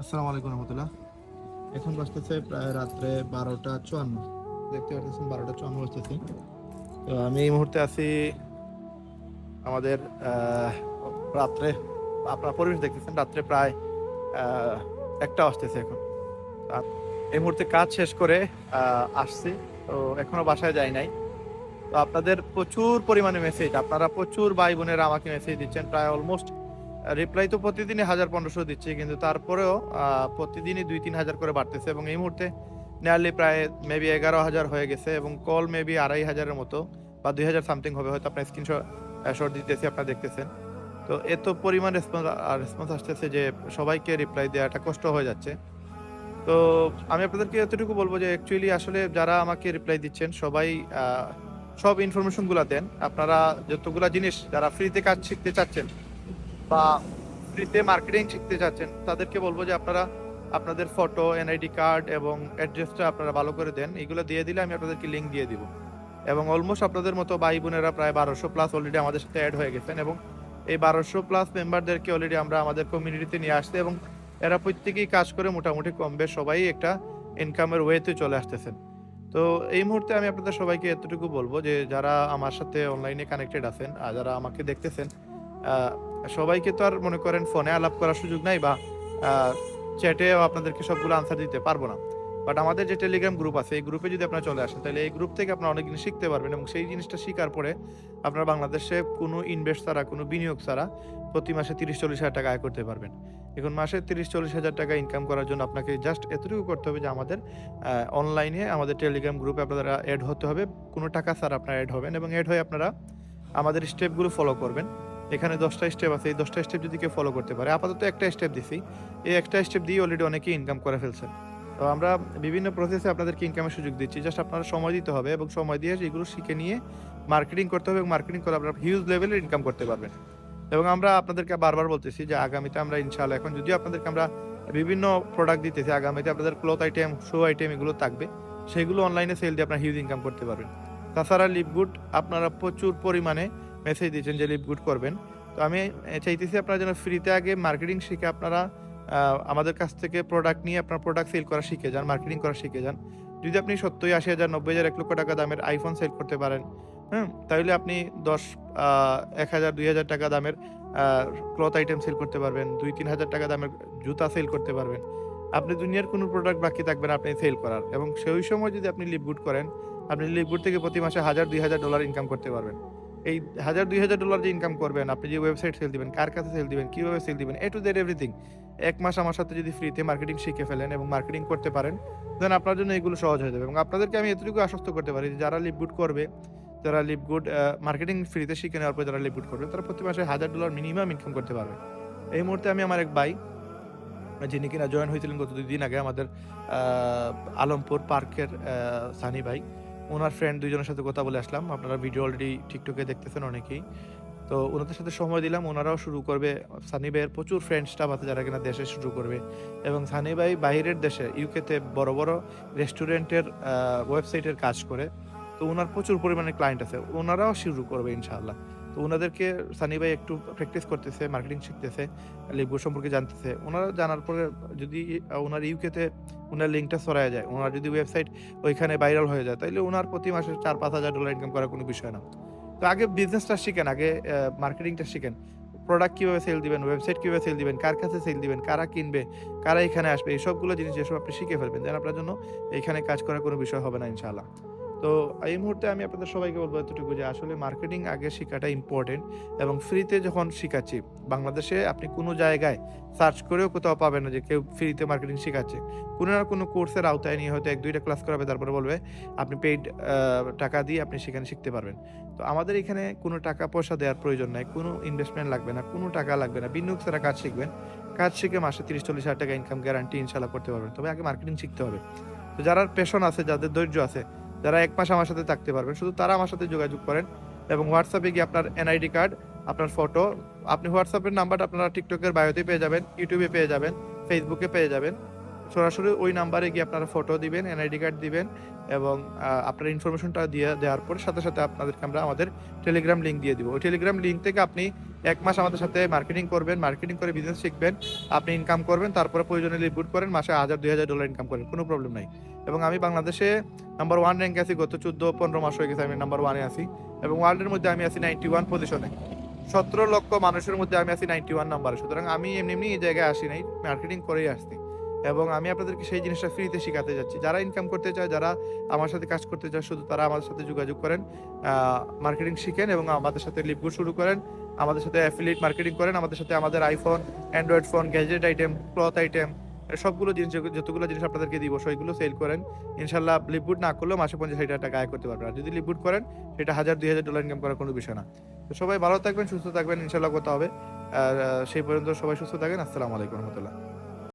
আসসালামু আলাইকুম রহমতুল্লাহ। এখন বাজতেছে প্রায় রাত্রে বারোটা চুয়ান্ন। দেখতে পাচ্ছেন বারোটা চুয়ান্ন বাজতেছে তো আমি এই মুহূর্তে আছি আমাদের রাত্রে, আপনার পরিবেশ দেখতেছেন, রাত্রে প্রায় একটা আসতেছে এখন। এই মুহূর্তে কাজ শেষ করে আসছি। তো এখনও বাসায় যাই নাই। তো আপনাদের প্রচুর পরিমাণে মেসেজ আপনারা প্রচুর ভাই বোনেরা আমাকে মেসেজ দিচ্ছেন, প্রায় অলমোস্ট রিপ্লাই তো প্রতিদিনই হাজার পনেরোশো দিচ্ছে, কিন্তু তারপরেও প্রতিদিনই দুই তিন হাজার করে বাড়তেছে এবং এই মুহূর্তে নিয়ারলি প্রায় মেবি এগারো হাজার হয়ে গেছে এবং কল মেবি আড়াই হাজারের মতো বা দুই হাজার সামথিং হবে, হয়তো আপনার স্ক্রিনশট শট দিতেছি, আপনারা দেখতেছেন। তো এত পরিমাণ রেসপন্স রেসপন্স আসতেছে যে সবাইকে রিপ্লাই দেওয়াটা কষ্ট হয়ে যাচ্ছে। তো আমি আপনাদেরকে এতটুকু বলব যে অ্যাকচুয়ালি আসলে যারা আমাকে রিপ্লাই দিচ্ছেন, সবাই সব ইনফরমেশনগুলো দেন। আপনারা যতগুলা জিনিস যারা ফ্রিতে কাজ শিখতে চাচ্ছেন বা ফ্রিতে মার্কেটিং শিখতে চাচ্ছেন তাদেরকে বলব যে আপনারা আপনাদের ফটো এনআইডি কার্ড এবং অ্যাড্রেসটা আপনারা ভালো করে দেন। এগুলো দিয়ে দিলে আমি আপনাদেরকে লিঙ্ক দিয়ে দিব। এবং অলমোস্ট আপনাদের মতো ভাই বোনেরা প্রায় বারোশো প্লাস অলরেডি আমাদের সাথে অ্যাড হয়ে গেছেন এবং এই বারোশো প্লাস মেম্বারদেরকে অলরেডি আমরা আমাদের কমিউনিটিতে নিয়ে আসতে এবং এরা প্রত্যেকেই কাজ করে মোটামুটি কম বেশ সবাই একটা ইনকামের ওয়েতে চলে আসতেছেন। তো এই মুহূর্তে আমি আপনাদের সবাইকে এতটুকু বলব যে যারা আমার সাথে অনলাইনে কানেক্টেড আছেন আর যারা আমাকে দেখতেছেন সবাইকে তো আর মনে করেন ফোনে আলাপ করার সুযোগ নাই বা চ্যাটে আপনাদেরকে সবগুলো আনসার দিতে পারব না। বাট আমাদের যে টেলিগ্রাম গ্রুপ আছে, এই গ্রুপে যদি আপনারা চলে আসেন, তাহলে এই গ্রুপ থেকে আপনারা অনেক জিনিস শিখতে পারবেন এবং সেই জিনিসটা শেখার পরে আপনারা বাংলাদেশে কোনো ইনভেস্ট ছাড়া, কোনো বিনিয়োগ ছাড়া প্রতি মাসে তিরিশ, চল্লিশ হাজার টাকা আয় করতে পারবেন। এখন মাসে তিরিশ, চল্লিশ হাজার টাকা ইনকাম করার জন্য আপনাকে জাস্ট এতটুকু করতে হবে যে আমাদের অনলাইনে আমাদের টেলিগ্রাম গ্রুপে আপনারা অ্যাড হতে হবে। কোনো টাকা ছাড়া আপনারা অ্যাড হবেন এবং অ্যাড হয়ে আপনারা আমাদের স্টেপগুলো ফলো করবেন। এখানে দশটা স্টেপ আছে। এই দশটা স্টেপ যদি কেউ ফলো করতে পারে, আপাতত একটা স্টেপ দিছি। এই একটা স্টেপ দিয়ে অলরেডি অনেকেই ইনকাম করে ফেলছেন তো আমরা বিভিন্ন প্রসেসে আপনাদেরকে ইনকামের সুযোগ দিচ্ছি। জাস্ট আপনারা সময় দিতে হবে এবং সময় দিয়ে এগুলো শিখে নিয়ে মার্কেটিং করতে হবে এবং মার্কেটিং করে আপনারা হিউজ লেভেলের ইনকাম করতে পারবেন। এবং আমরা আপনাদেরকে বারবার বলতেছি যে আগামীতে আমরা ইনশাআল্লাহ এখন যদিও আপনাদেরকে আমরা বিভিন্ন প্রোডাক্ট দিতেছি, আগামীতে আপনাদের ক্লথ আইটেম শো আইটেম এগুলো থাকবে। সেগুলো অনলাইনে সেল দিয়ে আপনারা হিউজ ইনকাম করতে পারবেন। তাছাড়া লিপগুড আপনারা প্রচুর পরিমাণে মেসেজ দিয়েছেন যে লিপগুড করবেন। তো আমি চাইতেছি আপনারা যেন ফ্রিতে আগে মার্কেটিং শিখে আপনারা আমাদের কাছ থেকে প্রোডাক্ট নিয়ে আপনার প্রোডাক্ট সেল করা শিখে যান মার্কেটিং করা শিখে যান। যদি আপনি সত্তর, আশি হাজার, নব্বই হাজার, এক লক্ষ টাকা দামের আইফোন সেল করতে পারেন হ্যাঁ তাহলে আপনি দশ এক হাজার, দুই হাজার টাকা দামের ক্লথ আইটেম সেল করতে পারবেন, দুই, তিন হাজার টাকা দামের জুতা সেল করতে পারবেন। আপনি দুনিয়ার কোনো প্রোডাক্ট বাকি থাকবেন আপনি সেল করার এবং সেই সময় যদি আপনি লিপগুড করেন, আপনি লিপগুড থেকে প্রতি মাসে হাজার, দুই হাজার ডলার ইনকাম করতে পারবেন। এই হাজার, দুই হাজার ডলার যে ইনকাম করবেন, আপনি যে ওয়েবসাইট সেল দিবেন, কার কাছে সেল দিবেন, কীভাবে সেল দিবেন এ টু দেট এভরিথিং এক মাস আমার সাথে যদি ফ্রিতে মার্কেটিং শিখে ফেলেন এবং মার্কেটিং করতে পারেন দেন আপনার জন্য এগুলো সহজ হয়ে যাবে। এবং আপনাদেরকে আমি এতটুকু আশ্বস্ত করতে পারি যে যারা লিপগুড করবে, যারা লিপগুড মার্কেটিং ফ্রিতে শিখে নেওয়ার পর যারা লিপগুড করবে, তারা প্রতি মাসে হাজার ডলার মিনিমাম ইনকাম করতে পারবে। এই মুহূর্তে আমি আমার এক ভাই, যিনি কিনা জয়েন হয়েছিলেন গত দুই দিন আগে আমাদের আলমপুর পার্কের সানি ভাই। ওনার ফ্রেন্ড দুজনের সাথে কথা বলে আসলাম। আপনারা ভিডিও অলরেডি টিকটকে দেখতেছেন অনেকেই। তো ওনাদের সাথে সময় দিলাম, ওনারাও শুরু করবে। সানি ভাইয়ের প্রচুর ফ্রেন্ড স্টাফ আছে যারা কিনা দেশে শুরু করবে। এবং সানি ভাই বাইরের দেশে ইউকেতে বড় বড় রেস্টুরেন্টের ওয়েবসাইটের কাজ করে। তো ওনার প্রচুর পরিমাণে ক্লায়েন্ট আছে। ওনারাও শুরু করবে ইনশাআল্লাহ। তো ওনাদেরকে সানি ভাই একটু প্র্যাকটিস করতেছে মার্কেটিং শিখতেছে লিপগুড সম্পর্কে জানতেছে। ওনারা জানার পরে যদি ওনার ইউকেতে ওনার লিঙ্কটা সরায় যায় ওনার যদি ওয়েবসাইট ওইখানে ভাইরাল হয়ে যায় তাহলে ওনার প্রতি মাসে চার পাঁচ হাজার ডলার ইনকাম করার কোনো বিষয় না। তো আগে বিজনেসটা শিখেন, আগে মার্কেটিংটা শিখেন। প্রোডাক্ট কীভাবে সেল দিবেন ওয়েবসাইট কীভাবে সেল দিবেন, কার কাছে সেল দিবেন, কারা কিনবে, কারা এখানে আসবে, এই সবগুলো জিনিস যেসব আপনি শিখে ফেলবেন যেন আপনার জন্য এখানে কাজ করার কোনো বিষয় হবে না, ইনশাআল্লাহ। তো এই মুহূর্তে আমি আপনাদের সবাইকে বলব এতটুকু যে আসলে মার্কেটিং আগে শেখাটা ইম্পর্টেন্ট এবং ফ্রিতে যখন শেখাচ্ছি, বাংলাদেশে আপনি কোনো জায়গায় সার্চ করেও কোথাও পাবেন না যে কেউ ফ্রিতে মার্কেটিং শেখাচ্ছে। কোনো না কোনো কোর্সের আওতায় নিয়ে হয়তো এক, দুইটা ক্লাস করাবে, তারপরে বলবে আপনি পেইড টাকা দিয়ে আপনি সেখানে শিখতে পারবেন। তো আমাদের এখানে কোনো টাকা পয়সা দেওয়ার প্রয়োজন নাই, কোনো ইনভেস্টমেন্ট লাগবে না, কোনো টাকা লাগবে না। বিনিয়োগ ছাড়া কাজ শিখবেন। কাজ শিখে মাসে তিরিশ, চল্লিশ হাজার টাকা ইনকাম গ্যারান্টি ইনশাল্লাহ করতে পারবেন। তবে আগে মার্কেটিং শিখতে হবে। তো যারা পেশন আছে, যাদের ধৈর্য আছে যারা এক মাস আমার সাথে থাকতে পারবেন, শুধু তারা আমার সাথে যোগাযোগ করেন এবং হোয়াটসঅ্যাপে গিয়ে আপনার এনআইডি কার্ড আপনার ফটো আপনি হোয়াটসঅ্যাপের নাম্বারটা আপনারা টিকটকের বায়োতে পেয়ে যাবেন ইউটিউবে পেয়ে যাবেন ফেসবুকে পেয়ে যাবেন। সরাসরি ওই নাম্বারে গিয়ে আপনারা ফটো দিবেন এনআইডি কার্ড দিবেন এবং আপনার ইনফরমেশনটা দিয়ে, দেওয়ার পর সাথে সাথে আপনাদেরকে আমরা আমাদের টেলিগ্রাম লিঙ্ক দিয়ে দিব। ওই টেলিগ্রাম লিঙ্ক থেকে আপনি এক মাস আমাদের সাথে মার্কেটিং করবেন মার্কেটিং করে বিজনেস শিখবেন, আপনি ইনকাম করবেন, তারপরে প্রয়োজনে লিভগুড করেন, মাসে হাজার, দুই হাজার ডলার ইনকাম করেন, কোনো প্রবলেম নাই। এবং আমি বাংলাদেশে নাম্বার ওয়ান র্যাঙ্কে আছি, গত চোদ্দ, পনেরো মাস হয়ে গেছে আমি নাম্বার ওয়ানে আছি এবং ওয়ার্ল্ডের মধ্যে আমি আছি নাইনটি ওয়ান পজিশনে সতেরো লক্ষ মানুষের মধ্যে আমি আছি নাইনটি ওয়ান নাম্বারে সুতরাং আমি এমনি এমনি এই জায়গায় আসি নাই মার্কেটিং করেই আসছি। এবং আমি আপনাদেরকে সেই জিনিসটা ফ্রিতে শেখাতে যাচ্ছি। যারা ইনকাম করতে চায়, যারা আমার সাথে কাজ করতে চায়, শুধু তারা আমাদের সাথে যোগাযোগ করেন মার্কেটিং শিখেন এবং আমাদের সাথে লিপগুড শুরু করেন, আমাদের সাথে অ্যাফিলিয়েট মার্কেটিং করেন, আমাদের সাথে আমাদের iPhone Android phone gadget item cloth item সবগুলো জিনিস, যতগুলো জিনিস আপনাদেরকে দিব, সেইগুলো সেল করেন। ইনশাল্লাহ লিপগুড না করলেও মাসে পঞ্চাশ হাজার টাকা আয় করতে পারবেন। আর যদি লিপগুড করেন, সেটা হাজার, দুই হাজার ডলার ইনকাম করার কোনো বিষয় না। তো সবাই ভালো থাকবেন, সুস্থ থাকবেন ইনশাল্লাহ কথা হবে। সেই পর্যন্ত সবাই সুস্থ থাকবেন আসসালামু আলাইকুম রহমতুল্লাহ।